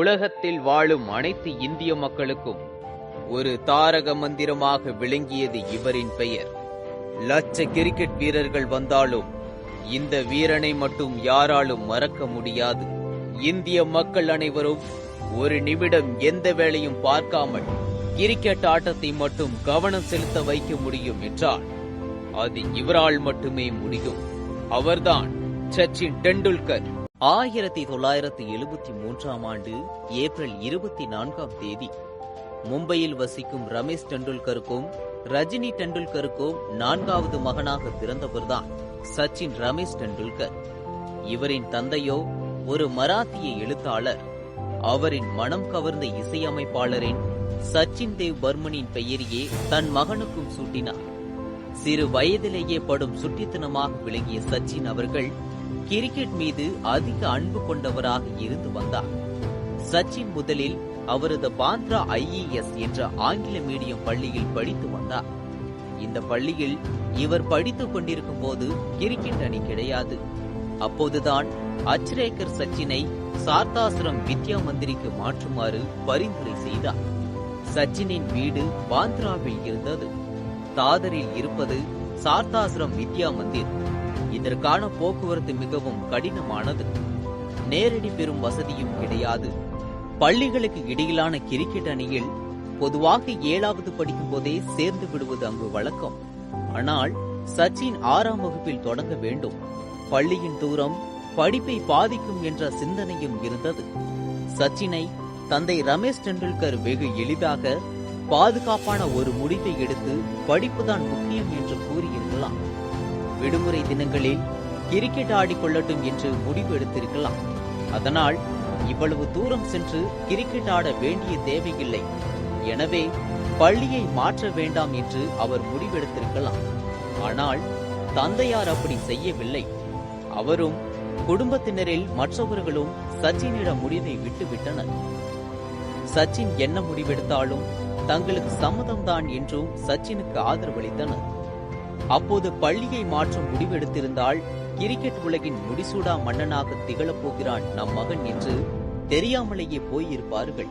உலகத்தில் வாழும் அனைத்து இந்திய மக்களுக்கும் ஒரு தாரக மந்திரமாக விளங்கியது இவரின் பெயர். லட்ச கிரிக்கெட் வீரர்கள் வந்தாலும் இந்த வீரனை மட்டும் யாராலும் மறக்க முடியாது. இந்திய மக்கள் அனைவரும் ஒரு நிமிடம் எந்த வேலையும் பார்க்காமல் கிரிக்கெட் ஆட்டத்தை மட்டும் கவனம் செலுத்த வைக்க முடியும் என்றால் அது இவரால் மட்டுமே முடியும். அவர்தான் சச்சின் டெண்டுல்கர். ஆயிரத்தி தொள்ளாயிரத்தி எழுபத்தி மூன்றாம் ஆண்டு ஏப்ரல் இருபத்தி நான்காம் தேதி மும்பையில் வசிக்கும் ரமேஷ் டெண்டுல்கருக்கும் ரஜினி டெண்டுல்கருக்கும் நான்காவது மகனாக பிறந்தவர்தான் சச்சின் ரமேஷ் டெண்டுல்கர். இவரின் தந்தையோ ஒரு மராத்திய எழுத்தாளர். அவரின் மனம் கவர்ந்த இசையமைப்பாளரின் சச்சின் தேவ் பர்மனின் பெயரையே தன் மகனுக்கும் சூட்டினார். சிறு வயதிலேயே படும் சுட்டித்தனமாக விளங்கிய சச்சின் அவர்கள் கிரிக்கெட் மீது அதிக அன்பு கொண்டவராக இருந்து வந்தார். சச்சின் முதலில் அவரது பாந்த்ரா ஐஇஎஸ் என்ற ஆங்கில மீடியம் பள்ளியில் படித்து வந்தார். இந்த பள்ளியில் இவர் படித்துக் கொண்டிருக்கும் போது கிரிக்கெட் அணி கிடையாது. அப்போதுதான் அச்ரேக்கர் சச்சினை சார்தாசிரம் வித்யா மந்திரிக்கு மாற்றுமாறு பரிந்துரை செய்தார். சச்சினின் வீடு பாந்த்ராவில் இருந்தது. தாதரில் இருப்பது சார்தாசிரம் வித்யா மந்திர் இதற்கான போக்குவரத்து மிகவும் கடினமானது. நேரடி பெறும் வசதியும் கிடையாது. பள்ளிகளுக்கு இடையிலான கிரிக்கெட் அணியில் பொதுவாக ஏழாவது படிக்கும் போதே சேர்ந்து விடுவது அங்கு வழக்கம். ஆனால் சச்சின் ஆறாம் வகுப்பில் தொடங்க வேண்டும். பள்ளியின் தூரம் படிப்பை பாதிக்கும் என்ற சிந்தனையும் இருந்தது. சச்சினை தந்தை ரமேஷ் டெண்டுல்கர் வெகு எளிதாக பாதுகாப்பான ஒரு முடிவை எடுத்து படிப்புதான் முக்கியம் என்று விடுமுறை தினங்களில் கிரிக்கெட் ஆடிக்கொள்ளட்டும் என்று முடிவு எடுத்திருக்கலாம். அதனால் இவ்வளவு தூரம் சென்று கிரிக்கெட் ஆட வேண்டிய தேவையில்லை. எனவே பள்ளியை மாற்ற வேண்டாம் என்று அவர் முடிவெடுத்திருக்கலாம். ஆனால் தந்தையார் அப்படி செய்யவில்லை. அவரும் குடும்பத்தினரில் மற்றவர்களும் சச்சினிடம் முடிவை விட்டுவிட்டனர். சச்சின் என்ன முடிவெடுத்தாலும் தங்களுக்கு சம்மதம்தான் என்றும் சச்சினுக்கு ஆதரவளித்தனர். அப்போது பள்ளியை மாற்றும் முடிவெடுத்திருந்தால் கிரிக்கெட் உலகின் முடிசூடா மன்னனாக திகழப் போகிறான் நம் மகன் என்று தெரியாமலேயே போயிருப்பார்கள்.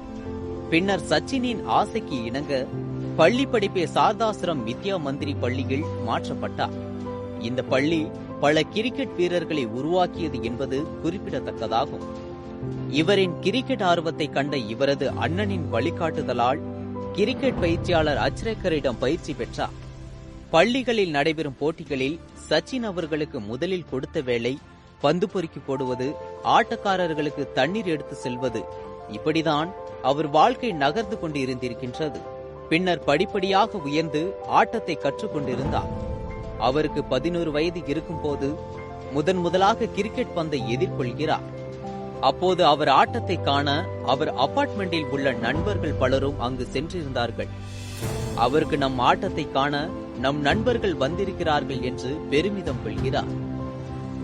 பின்னர் சச்சினின் ஆசைக்கு இணங்க பள்ளி படிப்பே சாரதாசிரம் வித்யா மந்திரி பள்ளியில் மாற்றப்பட்டார். இந்த பள்ளி பல கிரிக்கெட் வீரர்களை உருவாக்கியது என்பது குறிப்பிடத்தக்கதாகும். இவரின் கிரிக்கெட் ஆர்வத்தை கண்ட இவரது அண்ணனின் வழிகாட்டுதலால் கிரிக்கெட் பயிற்சியாளர் அச்ரேக்கரிடம் பயிற்சி பெற்றார். பள்ளிகளில் நடைபெறும் போட்டிகளில் சச்சின் அவர்களுக்கு முதலில் கொடுத்த வேலை பந்து பொறுக்கி போடுவது ஆட்டக்காரர்களுக்கு தண்ணீர் எடுத்து செல்வது. இப்படிதான் அவர் வாழ்க்கை நகர்ந்து கொண்டு இருந்திருக்கின்றது பின்னர் படிப்படியாக உயர்ந்து ஆட்டத்தை கற்றுக்கொண்டிருந்தார் அவருக்கு பதினோரு வயது இருக்கும்போது முதன் முதலாக கிரிக்கெட் பந்தை எதிர்கொள்கிறார். அப்போது அவர் ஆட்டத்தை காண அவர் அபார்ட்மெண்டில் உள்ள நண்பர்கள் பலரும் அங்கு சென்றிருந்தார்கள். அவருக்கு நம் ஆட்டத்தை காண நம் நண்பர்கள் வந்திருக்கிறார்கள் என்று பெருமிதம் கொள்கிறார்.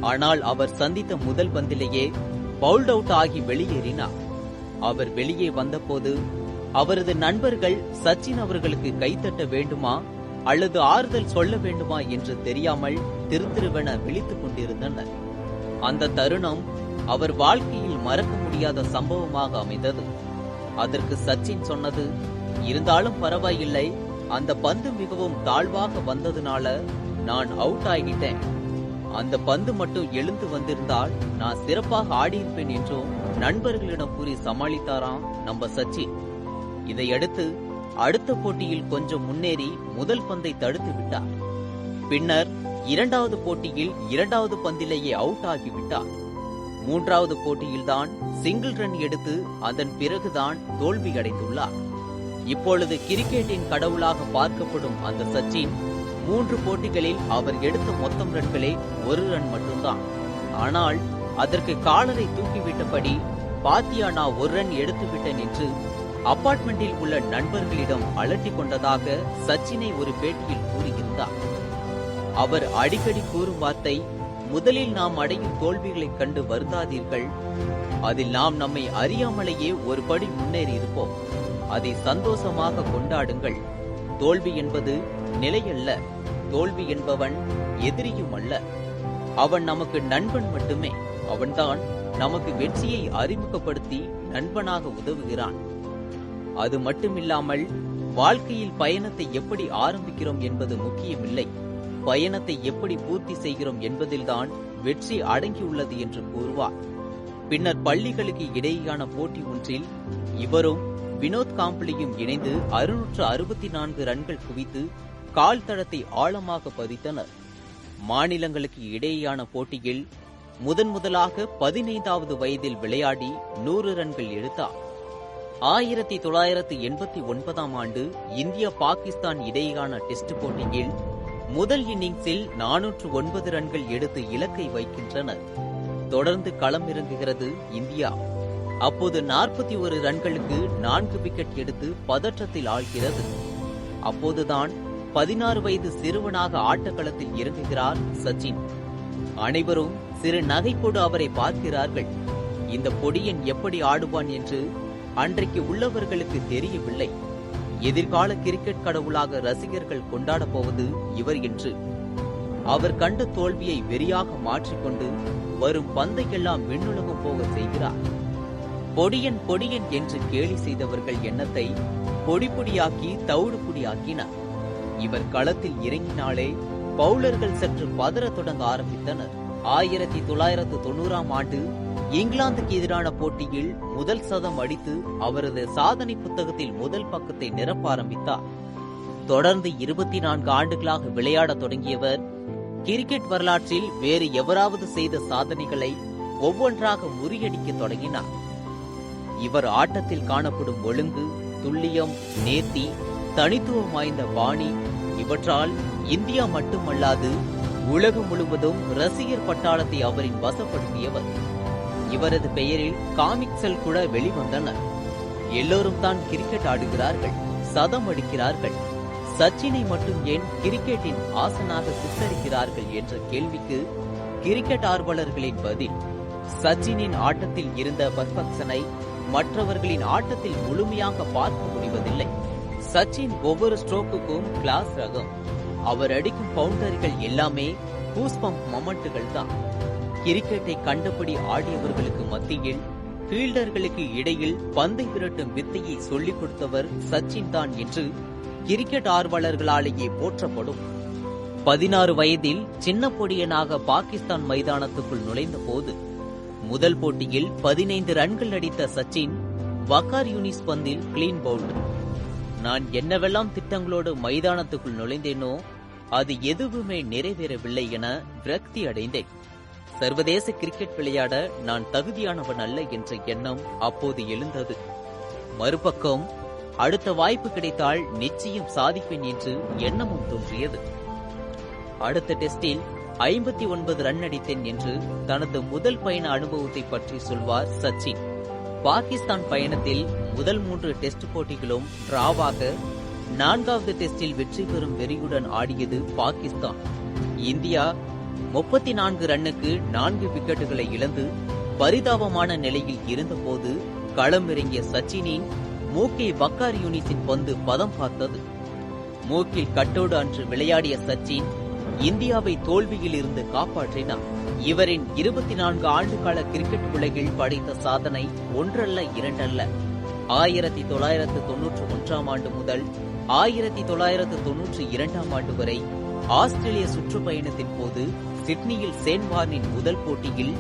ஆனால் அவர் சந்தித்த முதல் பந்திலேயே பவுல்ட் அவுட் ஆகி வெளியேறினார். அவர் வெளியே வந்தபோது அவரது நண்பர்கள் சச்சின் அவர்களுக்கு கைத்தட்ட வேண்டுமா அல்லது ஆறுதல் சொல்ல வேண்டுமா என்று தெரியாமல் திருத்திருவென விழித்துக் கொண்டிருந்தனர். அந்த தருணம் அவர் வாழ்க்கையில் மறக்க முடியாத சம்பவமாக அமைந்தது. அதற்கு சச்சின் சொன்னது இருந்தாலும் பரவாயில்லை அந்த பந்து மிகவும் தாழ்வாக வந்ததுனால நான் அவுட் ஆகிட்டேன். அந்த பந்து மட்டும் எழுந்து வந்திருந்தால் நான் சிறப்பாக ஆடியிருப்பேன் என்றும் நண்பர்களிடம் கூறி சமாளித்தாராம் நம்ம சச்சின். இதையடுத்து அடுத்த போட்டியில் கொஞ்சம் முன்னேறி முதல் பந்தை தடுத்து விட்டார். பின்னர் இரண்டாவது போட்டியில் இரண்டாவது பந்திலேயே அவுட் ஆகிவிட்டார் மூன்றாவது போட்டியில்தான் சிங்கிள் ரன் எடுத்து அதன் பிறகுதான் தோல்வி அடைந்துள்ளார் இப்பொழுது கிரிக்கெட்டின் கடவுளாக பார்க்கப்படும் அந்த சச்சின் மூன்று போட்டிகளில் அவர் எடுத்த மொத்தம் ரன்களே ஒரு ரன் மட்டும்தான். ஆனால் அதற்கு காலரை தூக்கிவிட்டபடி பாத்தியா நான் ஒரு ரன் எடுத்துவிட்டேன் என்று அபார்ட்மெண்டில் உள்ள நண்பர்களிடம் அலட்டிக் கொண்டதாக சச்சினை ஒரு பேட்டியில் கூறியிருந்தார் அவர் அடிக்கடி கூறும் வார்த்தை முதலில் நாம் அடையும் தோல்விகளைக் கண்டு வருந்தாதீர்கள். அதில் நாம் நம்மை அறியாமலேயே ஒரு படி முன்னேறி இருப்போம் அதை சந்தோஷமாக கொண்டாடுங்கள். தோல்வி என்பது நிலையல்ல. தோல்வி என்பவன் எதிரியும் அல்ல. அவன் நமக்கு நண்பன் மட்டுமே. அவன்தான் நமக்கு வெற்றியை அறிமுகப்படுத்தி நண்பனாக உதவுகிறான். அது மட்டுமில்லாமல் வாழ்க்கையில் பயணத்தை எப்படி ஆரம்பிக்கிறோம் என்பது முக்கியமில்லை. பயணத்தை எப்படி பூர்த்தி செய்கிறோம் என்பதில்தான் வெற்றி அடங்கியுள்ளது என்று கூறுவார். பின்னர் பள்ளிகளுக்கு இடையேயான போட்டி ஒன்றில் இவரும் வினோத் காம்பளியும் இணைந்து அறுநூற்று அறுபத்தி நான்கு ரன்கள் குவித்து கால் தடத்தை ஆழமாக பதித்தனர். மாநிலங்களுக்கு இடையேயான போட்டியில் முதன் முதலாக பதினைந்தாவது வயதில் விளையாடி நூறு ரன்கள் எடுத்தார். ஆயிரத்தி தொள்ளாயிரத்து எண்பத்தி ஒன்பதாம் ஆண்டு இந்தியா பாகிஸ்தான் இடையேயான டெஸ்ட் போட்டியில் முதல் இன்னிங்ஸில் நானூற்று ஒன்பது ரன்கள் எடுத்து இலக்கை வைக்கின்றனர். தொடர்ந்து களமிறங்குகிறது இந்தியா. அப்போது நாற்பத்தி ஒரு ரன்களுக்கு நான்கு விக்கெட் எடுத்து பதற்றத்தில் ஆழ்கிறது. அப்போதுதான் பதினாறு வயது சிறுவனாக ஆட்டக்களத்தில் இறங்குகிறார் சச்சின். அனைவரும் சிறு நகைப்போடு அவரை பார்க்கிறார்கள். இந்த பொடியன் எப்படி ஆடுவான் என்று அன்றைக்கு உள்ளவர்களுக்கு தெரியவில்லை. எதிர்கால கிரிக்கெட் கடவுளாக ரசிகர்கள் கொண்டாடப் போவது இவர் என்று. அவர் கண்ட தோல்வியை வெறியாக மாற்றிக்கொண்டு வரும் பந்தையெல்லாம் விண்ணுலகம் போக செய்கிறார். பொடியன் பொடியன் என்று கேலி செய்தவர்கள் எண்ணத்தை பொடி பொடியாக்கி தவிடு பொடியாக்கினார் இவர் களத்தில் இறங்கினாலே பவுலர்கள் சற்று பதற தொடங்க ஆரம்பித்தனர். ஆயிரத்தி தொள்ளாயிரத்து தொண்ணூறாம் ஆண்டு இங்கிலாந்துக்கு எதிரான போட்டியில் முதல் சதம் அடித்து அவரது சாதனை புத்தகத்தில் முதல் பக்கத்தை நிரப்ப ஆரம்பித்தார். தொடர்ந்து இருபத்தி நான்கு ஆண்டுகளாக விளையாட தொடங்கியவர் கிரிக்கெட் வரலாற்றில் வேறு எவராவது செய்த சாதனைகளை ஒவ்வொன்றாக முறியடிக்க தொடங்கினார். இவர் ஆட்டத்தில் காணப்படும் ஒழுங்கு துல்லியம் நேர்த்தி தனித்துவம் வாய்ந்த பாணி இவற்றால் இந்தியா மட்டுமல்லாது உலகம் முழுவதும் ரசிகர் பட்டாளத்தை அவரின் வசப்படுத்தியவர். இவரது பெயரில் காமிக்ஸல் கூட வெளிவந்தன. எல்லோரும் தான் கிரிக்கெட் ஆடுகிறார்கள் சதம் அடிக்கிறார்கள். சச்சினை மட்டும் ஏன் கிரிக்கெட்டின் ஆசனாக சித்தரிக்கிறார்கள் என்ற கேள்விக்கு கிரிக்கெட் ஆர்வலர்களின் பதில். சச்சினின் ஆட்டத்தில் இருந்த பர்ஃபெக்ஷனை மற்றவர்களின் ஆட்டத்தில் முழுமையாக பார்க்க முடிவதில்லை. சச்சின் ஒவ்வொரு ஸ்ட்ரோக்குக்கும் கிளாஸ் ரகம். அவர் அடிக்கும் பவுண்டரிகள் எல்லாமே கூஸ்பம்ப் மொமெண்ட்டுகள் தான். கிரிக்கெட்டை கண்டபடி ஆடியவர்களுக்கு மத்தியில் ஃபீல்டர்களுக்கு இடையில் பந்தை விரட்டும் வித்தையை சொல்லிக் கொடுத்தவர் சச்சின் தான் என்று கிரிக்கெட் ஆர்வலர்களாலேயே போற்றப்படும். பதினாறு வயதில் சின்ன பொடியனாக பாகிஸ்தான் மைதானத்துக்குள் நுழைந்த போது முதல் போட்டியில் பதினைந்து ரன்கள் அடித்த சச்சின் வக்கார் யூனிஸ் பந்தில் கிளீன் பவுல்ட். நான் என்னவெல்லாம் திட்டங்களோடு மைதானத்துக்குள் நுழைந்தேனோ அது எதுவுமே நிறைவேறவில்லை என விரக்தி அடைந்தேன். சர்வதேச கிரிக்கெட் விளையாட நான் தகுதியானவன் அல்ல என்ற எண்ணம் அப்போது எழுந்தது. மறுபக்கம் அடுத்த வாய்ப்பு கிடைத்தால் நிச்சயம் சாதிப்பேன் என்று எண்ணமும் தோன்றியது. அடுத்த டெஸ்டில் ஐம்பத்தி ஒன்பது ரன் அடித்தேன் என்று தனது முதல் பயண அனுபவத்தை பற்றி சொல்வார் சச்சின். பாகிஸ்தான் பயணத்தில் முதல் மூன்று டெஸ்ட் போட்டிகளும் டிராவாக நான்காவது டெஸ்டில் வெற்றி பெறும் வெறியுடன் ஆடியது பாகிஸ்தான். இந்தியா முப்பத்தி நான்கு ரன்னுக்கு நான்கு விக்கெட்டுகளை இழந்து பரிதாபமான நிலையில் இருந்தபோது களமிறங்கிய சச்சினின் மூக்கை வக்கார் யூனிஸின் பந்து பதம் பார்த்தது. மூக்கில் கட்டோடு அன்று விளையாடிய சச்சின் இந்தியாவை தோல்வியில் இருந்து காப்பாற்றினார். இவரின் இருபத்தி நான்கு ஆண்டுகால கிரிக்கெட் உலகில் படைத்த சாதனை ஒன்றல்ல இரண்டல்ல. ஆயிரத்தி தொள்ளாயிரத்து தொன்னூற்று ஒன்றாம் ஆண்டு முதல் ஆயிரத்தி தொள்ளாயிரத்து தொன்னூற்றி இரண்டாம் ஆண்டு வரை ஆஸ்திரேலிய சுற்றுப்பயணத்தின் போது சிட்னியில் சேன்வார்னின் முதல் போட்டியில்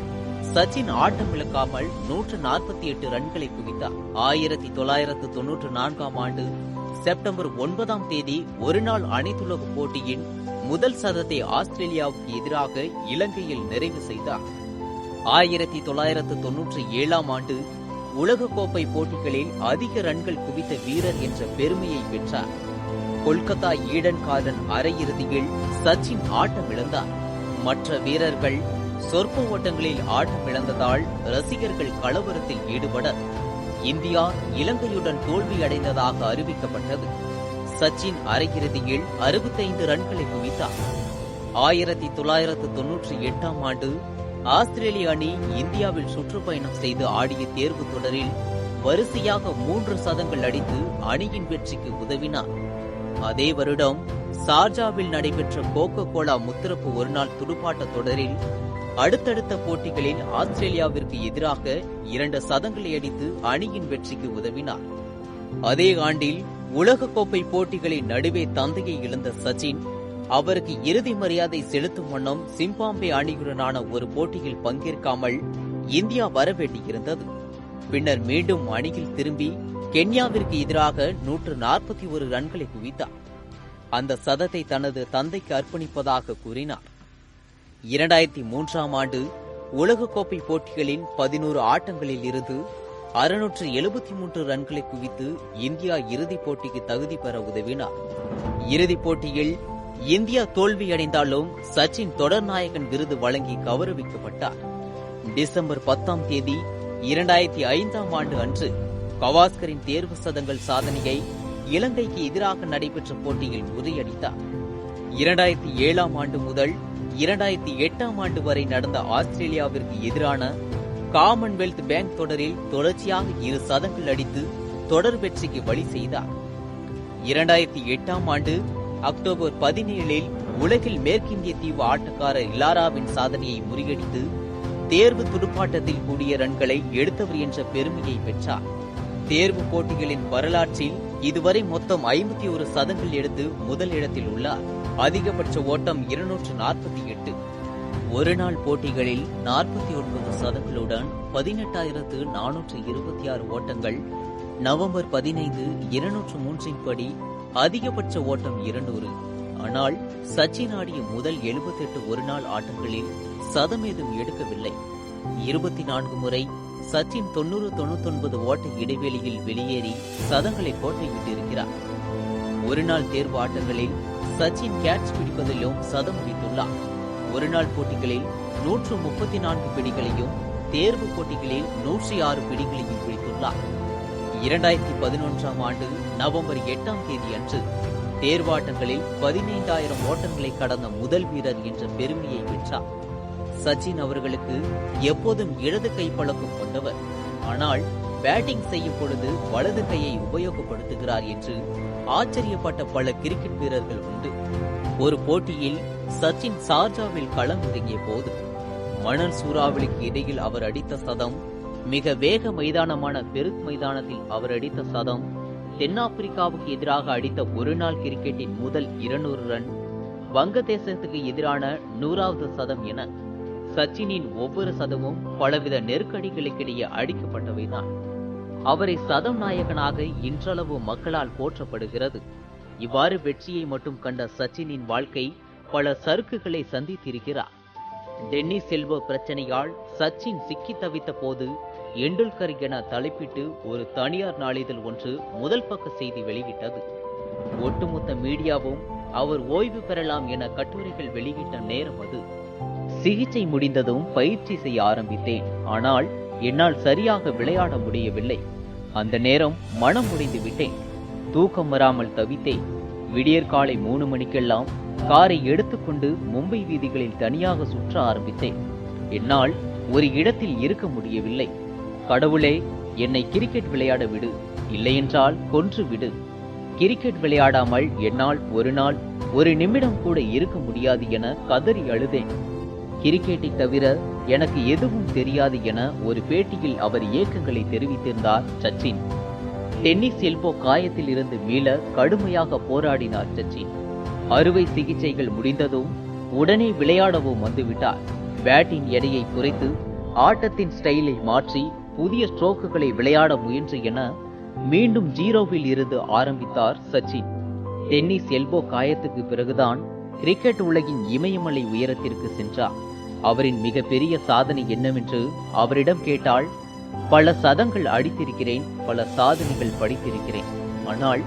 சச்சின் ஆட்டம் இழக்காமல் நூற்று நாற்பத்தி எட்டு ரன்களை குவித்தார். ஆயிரத்தி தொள்ளாயிரத்து தொன்னூற்று நான்காம் ஆண்டு செப்டம்பர் ஒன்பதாம் தேதி ஒருநாள் அனைத்துலக போட்டியின் முதல் சதத்தை ஆஸ்திரேலியாவுக்கு எதிராக இலங்கையில் நிறைவு செய்தார். ஆயிரத்தி தொள்ளாயிரத்து தொன்னூற்றி ஏழாம் ஆண்டு உலகக்கோப்பை போட்டிகளில் அதிக ரன்கள் குவித்த வீரர் என்ற பெருமையை பெற்றார். கொல்கத்தா ஈடன் கார்டன் அரையிறுதியில் சச்சின் ஆட்டம் இழந்தார் மற்ற வீரர்கள் சொற்ப ஓட்டங்களில் ஆட்டம் இழந்ததால் ரசிகர்கள் கலவரத்தில் ஈடுபட இந்தியா இலங்கையுடன் தோல்வி அடைந்ததாக அறிவிக்கப்பட்டது. சச்சின் அரையிறுதியில் அறுபத்தைந்து ரன்களை குவித்தார். ஆயிரத்தி தொள்ளாயிரத்து தொன்னூற்றி எட்டாம் ஆண்டு ஆஸ்திரேலிய அணி இந்தியாவில் சுற்றுப்பயணம் செய்து ஆடிய தேர்வு தொடரில் வரிசையாக மூன்று சதங்கள் அடித்து அணியின் வெற்றிக்கு உதவினார். அதே வருடம் சார்ஜாவில் நடைபெற்ற கோகோ கோலா முத்தரப்பு ஒருநாள் துடுப்பாட்ட தொடரில் அடுத்தடுத்த போட்டிகளில் ஆஸ்திரேலியாவிற்கு எதிராக இரண்டு சதங்களை அடித்து அணியின் வெற்றிக்கு உதவினார். அதே ஆண்டில் உலகக்கோப்பை போட்டிகளின் நடுவே தந்தையை இழந்த சச்சின் அவருக்கு இறுதி மரியாதை செலுத்தும் வண்ணம் சிம்பாம்பே அணியுடனான ஒரு போட்டியில் பங்கேற்காமல் இந்தியா வரவேண்டியிருந்தது. பின்னர் மீண்டும் அணியில் திரும்பி கென்யாவிற்கு எதிராக நூற்று நாற்பத்தி ஒரு ரன்களை குவித்தார். அந்த சதத்தை தனது தந்தைக்கு அர்ப்பணிப்பதாக கூறினார். இரண்டாயிரத்தி மூன்றாம் ஆண்டு உலகக்கோப்பை போட்டிகளின் பதினோரு ஆட்டங்களில் இருந்து அறுநூற்று எழுபத்தி மூன்று ரன்களை குவித்து இந்தியா இறுதிப் போட்டிக்கு தகுதி பெற உதவினார். இறுதிப் போட்டியில் இந்தியா தோல்வியடைந்தாலும் சச்சின் தொடர்நாயகன் விருது வழங்கி கௌரவிக்கப்பட்டார். டிசம்பர் பத்தாம் தேதி இரண்டாயிரத்தி ஐந்தாம் ஆண்டு அன்று கவாஸ்கரின் தேர்வு சதங்கள் சாதனையை இலங்கைக்கு எதிராக நடைபெற்ற போட்டியில் முறியடித்தார். இரண்டாயிரத்தி ஏழாம் ஆண்டு முதல் இரண்டாயிரத்தி எட்டாம் ஆண்டு வரை நடந்த ஆஸ்திரேலியாவிற்கு எதிரான காமன்வெல்த் பேங்க் தொடரில் தொடர்ச்சியாக இரு சதங்கள் அடித்து தொடர் வெற்றிக்கு வழி செய்தார். இரண்டாயிரத்தி எட்டாம் ஆண்டு அக்டோபர் பதினேழில் உலகில் மேற்கிந்திய தீவு ஆட்டக்காரர் இலாராவின் சாதனையை முறியடித்து தேர்வு துடுப்பாட்டத்தில் கூடிய ரன்களை எடுத்தவர் என்ற பெருமையை பெற்றார். தேர்வு போட்டிகளின் வரலாற்றில் இதுவரை மொத்தம் ஐம்பத்தி ஒரு சதங்கள் எடுத்து முதல் இடத்தில் உள்ளார். அதிகபட்ச ஓட்டம் இருநூற்று நாற்பத்தி எட்டு. ஒரு நாள் போட்டிகளில் நாற்பத்தி ஒன்பது சதங்களுடன் பதினெட்டாயிரத்து நானூற்று இருபத்தி ஆறு ஓட்டங்கள் நவம்பர் பதினைந்து இருநூற்று மூன்றின் படி அதிகபட்ச ஓட்டம் இருநூறு. ஆனால் சச்சின் ஆடிய முதல் 78 ஒரு நாள் ஆட்டங்களில் சதம் ஏதும் எடுக்கவில்லை. இருபத்தி நான்கு முறை சச்சின் தொண்ணூறு தொண்ணூத்தொன்பது ஓட்ட இடைவெளியில் வெளியேறி சதங்களை கோட்டையிட்டிருக்கிறார் ஒரு நாள் தேர்வு ஆட்டங்களில் சச்சின் கேட்ச் பிடிப்பதிலும் சதம் பிடித்துள்ளார். ஒரு நாள் போட்டிகளில் நூற்று முப்பத்தி நான்கு பிடிகளையும் தேர்வு போட்டிகளில் நூற்றி ஆறு பிடிகளையும் பிடித்துள்ளார். இரண்டாயிரத்தி பதினொன்றாம் ஆண்டு நவம்பர் எட்டாம் தேதி அன்று தேர்வாட்டங்களில் பதினைந்தாயிரம் ஓட்டங்களை கடந்த முதல் வீரர் என்ற பெருமையை பெற்றார். சச்சின் அவர்களுக்கு எப்போதும் இடது கை பழக்கம் கொண்டவர். ஆனால் பேட்டிங் செய்யும் பொழுது வலது கையை உபயோகப்படுத்துகிறார் என்று ஆச்சரியப்பட்ட பல கிரிக்கெட் வீரர்கள் உண்டு. ஒரு போட்டியில் சச்சின் சார்ஜாவில் களம் இறங்கிய போது மணல் சூறாவளிக்கு இடையில் அவர் அடித்த சதம் மிக வேக மைதானமான பெருத் மைதானத்தில் அவர் அடித்த சதம் தென்னாப்பிரிக்காவுக்கு எதிராக அடித்த ஒருநாள் கிரிக்கெட்டின் முதல் இருநூறு ரன் வங்கதேசத்துக்கு எதிரான நூறாவது சதம் என சச்சினின் ஒவ்வொரு சதமும் பலவித நெருக்கடிகளுக்கிடையே அடிக்கப்பட்டவைதான். அவரை சதம் நாயகனாக இன்றளவு மக்களால் போற்றப்படுகிறது. இவ்வாறு வெற்றியை மட்டும் கண்ட சச்சினின் வாழ்க்கை பல சறுக்குகளை சந்தித்திருக்கிறார். டென்னிஸ் செல்வ பிரச்சனையால் சச்சின் சிக்கி தவித்த போது எண்டுல்கர் என தலைப்பிட்டு ஒரு தனியார் நாளிதழ் ஒன்று முதல் பக்க செய்தி வெளியிட்டது. ஒட்டுமொத்த மீடியாவும் அவர் ஓய்வு பெறலாம் என கட்டுரைகள் வெளியிட்ட நேரம் அது. சிகிச்சை முடிந்ததும் பயிற்சி செய்ய ஆரம்பித்தேன். ஆனால் என்னால் சரியாக விளையாட முடியவில்லை. அந்த நேரம் மனம் முடிந்து விட்டேன். தூக்கம் வராமல் தவித்தேன். விடியற் காலை மூணு மணிக்கெல்லாம் காரை எடுத்துக்கொண்டு மும்பை வீதிகளில் தனியாக சுற்ற ஆரம்பித்தேன். என்னால் ஒரு இடத்தில் இருக்க முடியவில்லை. கடவுளே என்னை கிரிக்கெட் விளையாட விடு. இல்லையென்றால் கொன்று விடு. கிரிக்கெட் விளையாடாமல் என்னால் ஒரு நாள் ஒரு நிமிடம் கூட இருக்க முடியாது என கதறி அழுதேன். கிரிக்கெட்டை தவிர எனக்கு எதுவும் தெரியாது என ஒரு பேட்டியில் அவர் ஏக்கங்களை தெரிவித்திருந்தார் சச்சின். டென்னிஸ் எல்போ காயத்தில் இருந்து மீள கடுமையாக போராடினார் சச்சின். அறுவை சிகிச்சைகள் முடிந்ததும் உடனே விளையாடவும் வந்துவிட்டார். பேட்டின் எடையை குறைத்து ஆட்டத்தின் ஸ்டைலை மாற்றி புதிய ஸ்ட்ரோக்குகளை விளையாட முயன்று என மீண்டும் ஜீரோவில் இருந்து ஆரம்பித்தார் சச்சின். டென்னிஸ் எல்போ காயத்துக்கு பிறகுதான் கிரிக்கெட் உலகின் இமயமலை உயரத்திற்கு சென்றார். அவரின் மிகப்பெரிய சாதனை என்னவென்று அவரிடம் கேட்டால் பல சதங்கள் அடித்திருக்கிறேன் பல சாதனைகள் படித்திருக்கிறேன். ஆனால்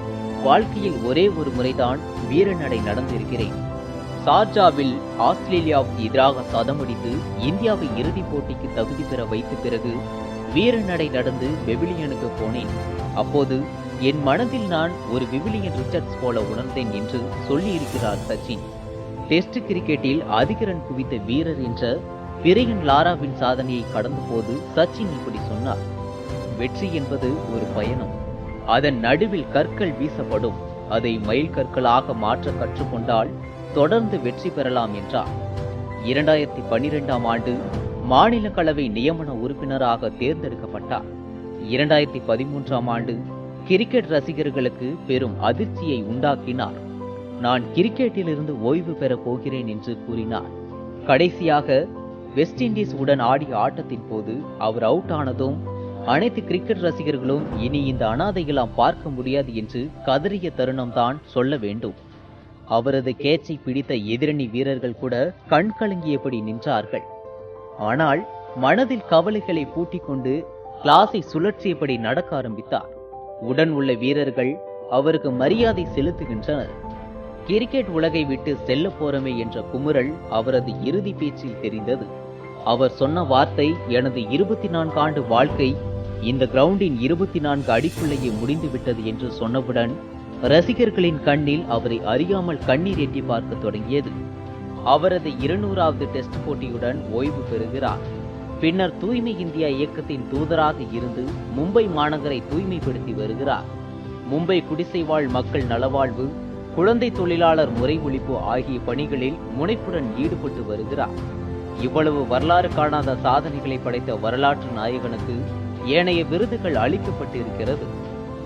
வாழ்க்கையில் ஒரே ஒரு முறைதான் வீரநடை நடந்திருக்கிறேன். சார்ஜாவில் ஆஸ்திரேலியாவுக்கு எதிராக சதமடித்து இந்தியாவை இறுதிப் போட்டிக்கு தகுதி பெற வைத்த பிறகு வீரநடை நடந்து வெவிலியனுக்கு போனேன். அப்போது என் மனதில் நான் ஒரு விவிலியன் ரிச்சர்ட்ஸ் போல உணர்ந்தேன் என்று சொல்லியிருக்கிறார் சச்சின். டெஸ்ட் கிரிக்கெட்டில் அதிக ரன் குவித்த வீரர் என்ற பிரையன் லாராவின் சாதனையை கடந்த போது சச்சின் இப்படி சொன்னார். வெற்றி என்பது ஒரு பயணம். அதன் நடுவில் கற்கள் வீசப்படும். அதை மயில் கற்களாக மாற்ற கற்றுக்கொண்டால் தொடர்ந்து வெற்றி பெறலாம் என்றார். இரண்டாயிரத்தி பன்னிரெண்டாம் ஆண்டு மாநிலங்களவை நியமன உறுப்பினராக தேர்ந்தெடுக்கப்பட்டார். இரண்டாயிரத்தி பதிமூன்றாம் ஆண்டு கிரிக்கெட் ரசிகர்களுக்கு பெரும் அதிர்ச்சியை உண்டாக்கினார். நான் கிரிக்கெட்டிலிருந்து ஓய்வு பெறப் போகிறேன் என்று கூறினார். கடைசியாக வெஸ்ட் இண்டீஸ் உடன் ஆடிய ஆட்டத்தின் போது அவர் அவுட் ஆனதும் அனைத்து கிரிக்கெட் ரசிகர்களும் இனி இந்த அனாதைகளாம் பார்க்க முடியாது என்று கதறிய தருணம்தான் சொல்ல வேண்டும். அவரது கேட்சை பிடித்த எதிரணி வீரர்கள் கூட கண் கலங்கியபடி நின்றார்கள். ஆனால் மனதில் கவலைகளை பூட்டிக் கொண்டு கிளாஸை சுழற்றியபடி நடக்க ஆரம்பித்தார். உடன் உள்ள வீரர்கள் அவருக்கு மரியாதை செலுத்துகின்றனர். கிரிக்கெட் உலகை விட்டு செல்ல போறமே என்ற குமுறல் அவரது இறுதி பேச்சில் தெரிந்தது. அவர் சொன்ன வார்த்தை எனது இருபத்தி நான்கு ஆண்டு வாழ்க்கை இந்த கிரவுண்டின் இருபத்தி நான்கு அடிக்குள்ளேயே முடிந்து விட்டது என்று சொன்னவுடன் ரசிகர்களின் கண்ணில் அவரை அறியாமல் கண்ணீர் எட்டி பார்க்க தொடங்கியது. அவரது இருநூறாவது டெஸ்ட் போட்டியுடன் ஓய்வு பெறுகிறார். பின்னர் தூய்மை இந்தியா இயக்கத்தின் தூதராக இருந்து மும்பை மாநகரை தூய்மைப்படுத்தி வருகிறார். மும்பை குடிசை வாழ் மக்கள் நலவாழ்வு குழந்தை தொழிலாளர் முறை ஒழிப்பு ஆகிய பணிகளில் முனைப்புடன் ஈடுபட்டு வருகிறார். இவ்வளவு வரலாறு காணாத சாதனைகளை படைத்த வரலாற்று நாயகனுக்கு ஏனைய விருதுகள் அளிக்கப்பட்டிருக்கிறது.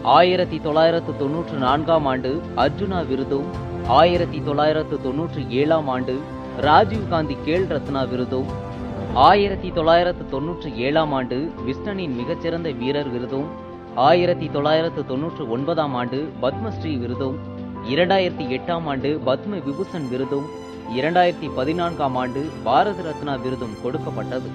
ஆயிரத்தி தொள்ளாயிரத்து தொன்னூற்று நான்காம் ஆண்டு அர்ஜுனா விருதும் ஆயிரத்தி தொள்ளாயிரத்து தொன்னூற்றி ஏழாம் ஆண்டு ராஜீவ் காந்தி கேல் ரத்னா விருதும் ஆயிரத்தி தொள்ளாயிரத்து தொன்னூற்றி ஏழாம் ஆண்டு விஸ்டனின் மிகச்சிறந்த வீரர் விருதும் ஆயிரத்தி தொள்ளாயிரத்து தொன்னூற்று ஒன்பதாம் ஆண்டு பத்மஸ்ரீ விருதும் இரண்டாயிரத்தி எட்டாம் ஆண்டு பத்ம விபூஷன் விருதும் இரண்டாயிரத்தி பதினான்காம் ஆண்டு பாரத ரத்னா விருதும் கொடுக்கப்பட்டது.